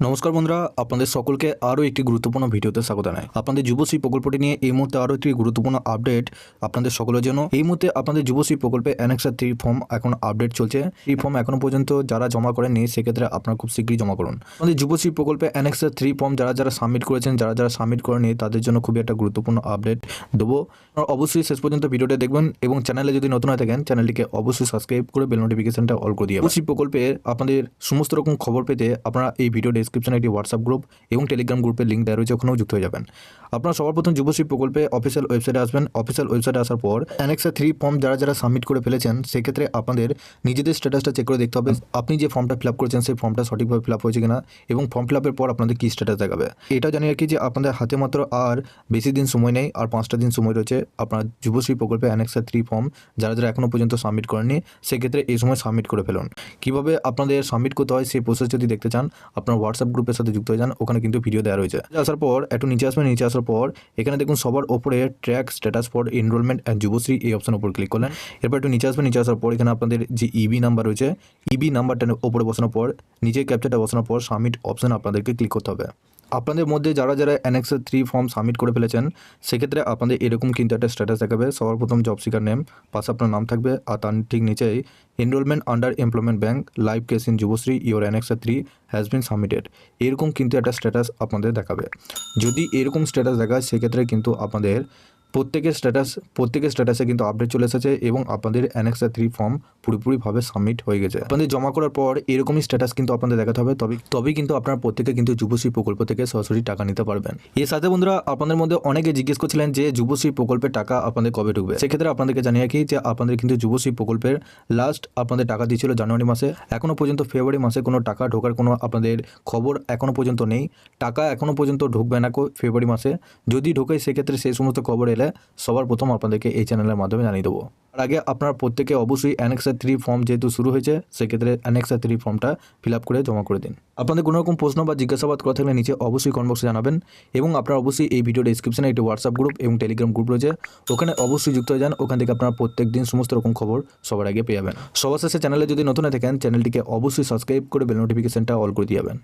নমস্কার বন্ধুরা, আপনাদের সকলকে আরও একটি গুরুত্বপূর্ণ ভিডিওতে স্বাগত জানাই। আপনাদের যুবশ্রী প্রকল্পটি নিয়ে এই মুহূর্তে আরও একটি গুরুত্বপূর্ণ আপডেট আপনাদের সকলের জন্য। এই মুহূর্তে আপনাদের যুবশ্রী প্রকল্পে অ্যানেক্সার থ্রি ফর্ম এখন আপডেট চলছে। এই ফর্ম এখনও পর্যন্ত যারা জমা করেননি, সেক্ষেত্রে আপনারা খুব শীঘ্রই জমা করুন। আমাদের যুবশ্রী প্রকল্পে অ্যানেক্সার থ্রি ফর্ম যারা যারা সাবমিট করেছেন, যারা যারা সাবমিট করেনি তাদের জন্য খুবই একটা গুরুত্বপূর্ণ আপডেট দেবো। অবশ্যই শেষ পর্যন্ত ভিডিওটা দেখবেন এবং চ্যানেলে যদি নতুন হয়ে থাকেন চ্যানেলটিকে অবশ্যই সাবস্ক্রাইব করে বেল নোটিফিকেশনটা অল করে দিয়ে যুবশ্রী প্রকল্পে আপনাদের সমস্ত রকম খবর পেতে আপনারা এই ভিডিও ডেসক্রিপশনে একটি হোয়াটসঅ্যাপ গ্রুপ এবং টেলিগ্রাম গ্রুপের লিঙ্ক দেওয়া রয়েছে ওখানেও যুক্ত হয়ে যাবেন। আপনারা সবার প্রথম যুবশ্রী প্রকল্পে অফিসিয়াল ওয়েবসাইটে আসবেন। অফিসিয়াল ওয়েবসাইটে আসার পর অ্যানেক্সা থ্রি ফর্ম যারা যারা সাবমিট করে ফেলেছেন সেক্ষেত্রে আপনাদের নিজেদের স্ট্যাটাসটা চেক করে দেখতে হবে। আপনি যে ফর্মটা ফিল আপ করেছেন সেই ফর্মটা সঠিকভাবে ফিল আপ হয়েছে কিনা এবং ফর্ম ফিল আপের পর আপনাদের কী স্ট্যাটাস দেখাবে। এটা জানি রাখি যে আপনাদের হাতে মাত্র আর বেশি দিন সময় নেই আর পাঁচটা দিন সময় রয়েছে আপনার যুবশ্রী প্রকল্পে অ্যানেক্সা থ্রি ফর্ম যারা যারা এখনও পর্যন্ত সাবমিট করেননি সেক্ষেত্রে এই সময় সাবমিট করে ফেলুন। কীভাবে আপনাদের সাবমিট করতে হয় সেই প্রসেস যদি দেখতে চান আপনার হোয়াটসঅ্যাপ গ্রুপের সাথে যুক্ত হয়ে যান, ওখানে কিন্তু ভিডিও দেওয়া রয়েছে। আসার পর, একটু নিচে আসবেন, নিচে আসার পর, এখানে দেখুন সবার ওপরে track status for enrollment and Yuvasree এই অপশন ওপর ক্লিক করলেন। এরপর একটু নিচে আসবেন, নিচে আসার পর, এখানে আপনাদের যে ইবি নাম্বার রয়েছে ইবি নাম্বারটা ওপরে বসানোর পর, নিচে ক্যাপচারটা বসানোর পর সাবমিট অপশন আপনাদেরকে ক্লিক করতে হবে। আপনাদের মধ্যে যারা যারা অ্যানেক্সের থ্রি ফর্ম সাবমিট করে ফেলেছেন, সেক্ষেত্রে আপনাদের এরকম কিন্তু একটা স্ট্যাটাস দেখাবে। সবার প্রথম জব সিকার নেম পাশে আপনার নাম থাকবে আর তার ঠিক নিচেই enrollment under employment bank live case in Yuvasree your annexure three has been submitted এরকম কিন্তু একটা স্ট্যাটাস আপনাদের দেখাবে। যদি এরকম স্ট্যাটাস দেখায়, সেক্ষেত্রে কিন্তু আপনাদের প্রত্যেকের স্ট্যাটাস প্রত্যেকের স্ট্যাটাসে কিন্তু আপডেট চলে এসেছে এবং আপনাদের অ্যানেক্সা থ্রি ফর্ম পুরোপুরিভাবে সাবমিট হয়ে গেছে। আপনাদের জমা করার পর এরকমই স্ট্যাটাস কিন্তু আপনাদের দেখাতে হবে, তবে, তবেই কিন্তু আপনার প্রত্যেকে কিন্তু যুবশ্রী প্রকল্প থেকে সরাসরি টাকা নিতে পারবেন। এর সাথে বন্ধুরা, আপনাদের মধ্যে অনেকে জিজ্ঞেস করছিলেন যে যুবশ্রী প্রকল্পের টাকা আপনাদের কবে ঢুকবে? সেক্ষেত্রে আপনাদেরকে জানিয়ে রাখি যে আপনাদের কিন্তু যুবশ্রী প্রকল্পের লাস্ট আপনাদের টাকা দিয়েছিল জানুয়ারি মাসে। এখনও পর্যন্ত ফেব্রুয়ারি মাসে কোনো টাকা ঢোকার কোনো আপনাদের খবর এখনও পর্যন্ত নেই। টাকা এখনও পর্যন্ত ঢুকবে না কো- ফেব্রুয়ারি মাসে। যদি ঢোকে সেক্ষেত্রে সেই সমস্ত খবর এলে সবার প্রথম আপনাদেরকে এই চ্যানেলের মাধ্যমে জানিয়ে দেবো। আর আগে আপনারা প্রত্যেকে অবশ্যই অ্যানেক্সা থ্রি ফর্ম যেহেতু শুরু হয়েছে, সেক্ষেত্রে অ্যানেক্সা থ্রি ফর্মটা ফিল আপ করে জমা করে দিন। আপনাদের কোনো রকম প্রশ্ন বা জিজ্ঞাসাবাদ করা থাকলে নিচে অবশ্যই কমেন্ট বক্সে জানাবেন এবং আপনারা অবশ্যই এই ভিডিও ডিসক্রিপশনে একটি হোয়াটসঅ্যাপ গ্রুপ এবং টেলিগ্রাম গ্রুপ রয়েছে। ওখানে অবশ্যই যুক্ত হয়ে যান, ওখান থেকে আপনারা প্রত্যেক দিন সমস্ত রকম খবর সবার আগে পেয়ে যাবেন। সবার শেষে চ্যানেলে যদি নতুন থাকেন চ্যানেলটিকে অবশ্যই সাবস্ক্রাইব করে বেল নোটিফিকেশনটা অল করে দিয়ে যাবেন।